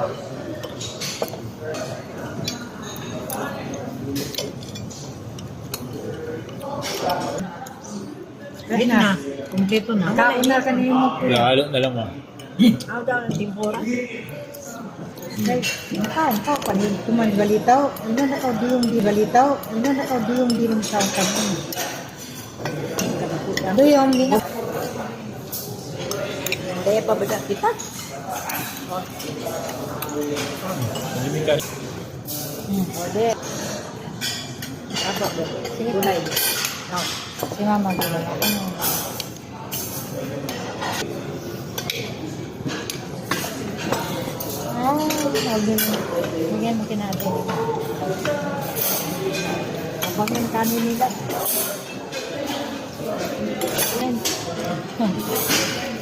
Kahit na. Kumpleto na. Kaon na kanina mo. Lalo na lang mo. Ako daw ng timpura. Kay, kaon ka panin kuman balitaw. Ano na ka diyong di balitaw. Ano na ka diyong di rin sa kanon. Duyong di na. Kaya pa ba kita? Hmm, ode. Apa ba? Sige tulay. Oh, si mama dito. Ano? Ah, sabi mo. Bigyan mo kinatin. Abang yung kanin nila. Yan.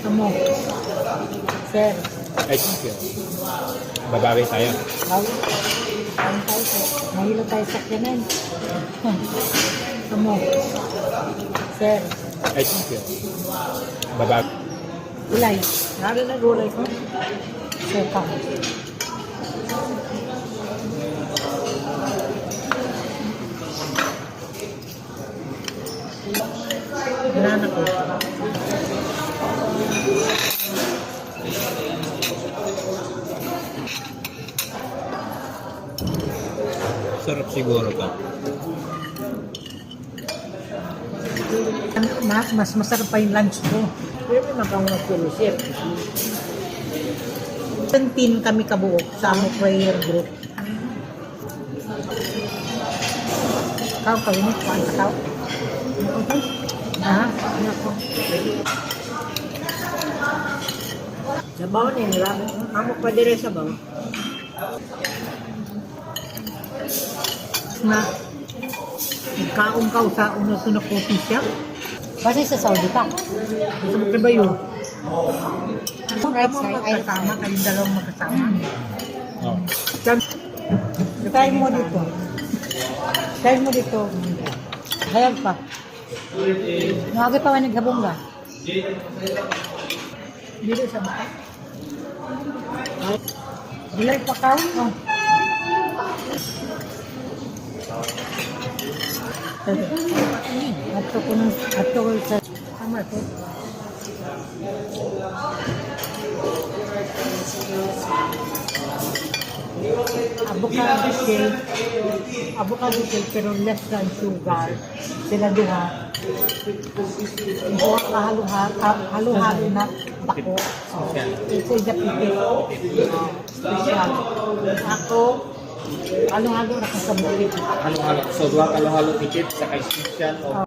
Amo. Sir. Ay, sige. Babawi tayo. Bawi. Kain tayo po. Mahilo tayo sa kanan. Amo. Sir. Ay, sige. Babawi. Gulay. Nalo na gulay ko. Sir, kamo. Banana ko. Sarap siguro to. Mas, mas masarap pa yung lunch ko. Pero may makawag ko Chef. Tantin kami kabuok sa among prayer group. Kau kau ini kuan kau. Ah, ano ko. Sabaw ni nila. Amo pa dire sabaw. Na kaong kau sa uno sunod ko siya. Kasi sa Saudi pa. Gusto mo ba yun? Kung Right side, magkasama, kayong dalawang magkasama. Oh. Diyan, try mo dito. Try mo dito. Hayag pa. Mga pa man naghabong ka. Dito sa baka. Dilay pa ka. Oh. Ato ko ng ato ko sa tama to. Avocado shake. Avocado shake pero less than sugar. Sila duha. Buha ka halo-halo, halo-halo na bako. Ito yung. Special. Ako, halo-halo na kasabulit. Halo-halo. So, duha ka halo-halo sa kay Christian